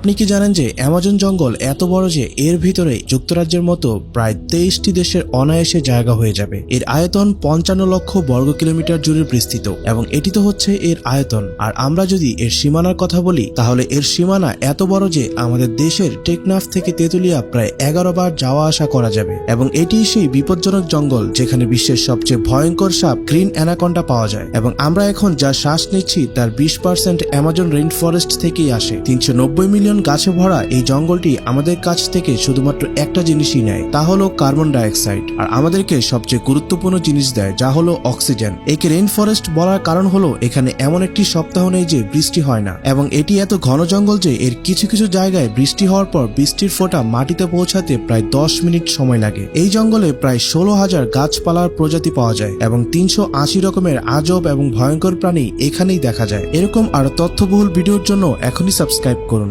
আপনি কি জানেন যে অ্যামাজন জঙ্গল এত বড় যে এর ভিতরে যুক্তরাজ্যের মতো প্রায় তেইশটি দেশের অনায়াসে জায়গা হয়ে যাবে? এর আয়তন পঞ্চান্ন লক্ষ বর্গ কিলোমিটার জুড়ে বিস্তৃত, এবং এটি তো হচ্ছে এর আয়তন। আর আমরা যদি এর সীমানার কথা বলি, তাহলে এর সীমানা এত বড় যে আমাদের দেশের টেকনাফ থেকে তেতুলিয়া প্রায় এগারো বার যাওয়া আসা করা যাবে। এবং এটি সেই বিপজ্জনক জঙ্গল যেখানে বিশ্বের সবচেয়ে ভয়ঙ্কর সাপ গ্রিন অ্যানাকন্ডা পাওয়া যায়। এবং আমরা এখন যা শ্বাস নিচ্ছি, তার বিশ পার্সেন্ট অ্যামাজন রেইন ফরেস্ট থেকেই আসে। তিনশো নব্বই মিলিয়ন গাছে ভরা এই জঙ্গলটি আমাদের কাছ থেকে শুধুমাত্র একটা জিনিসই নেয়, তা হলো কার্বন ডাইঅক্সাইড। আর আমাদেরকে সবচেয়ে গুরুত্বপূর্ণ জিনিস দেয়, যা হলো অক্সিজেন। একে রেইন ফরেস্ট বলার কারণ হলো এখানে এমন একটি সপ্তাহ নেই যে বৃষ্টি হয় না। এবং এটি এত ঘন জঙ্গল যে এর কিছু কিছু জায়গায় বৃষ্টি হওয়ার পর বৃষ্টির ফোঁটা মাটিতে পৌঁছাতে প্রায় দশ মিনিট সময় লাগে। এই জঙ্গলে প্রায় ষোলো হাজার গাছপালার প্রজাতি পাওয়া যায় এবং তিনশো আশি রকমের আজব এবং ভয়ঙ্কর প্রাণী এখানেই দেখা যায়। এরকম আরও তথ্যবহুল ভিডিওর জন্য এখনই সাবস্ক্রাইব করুন।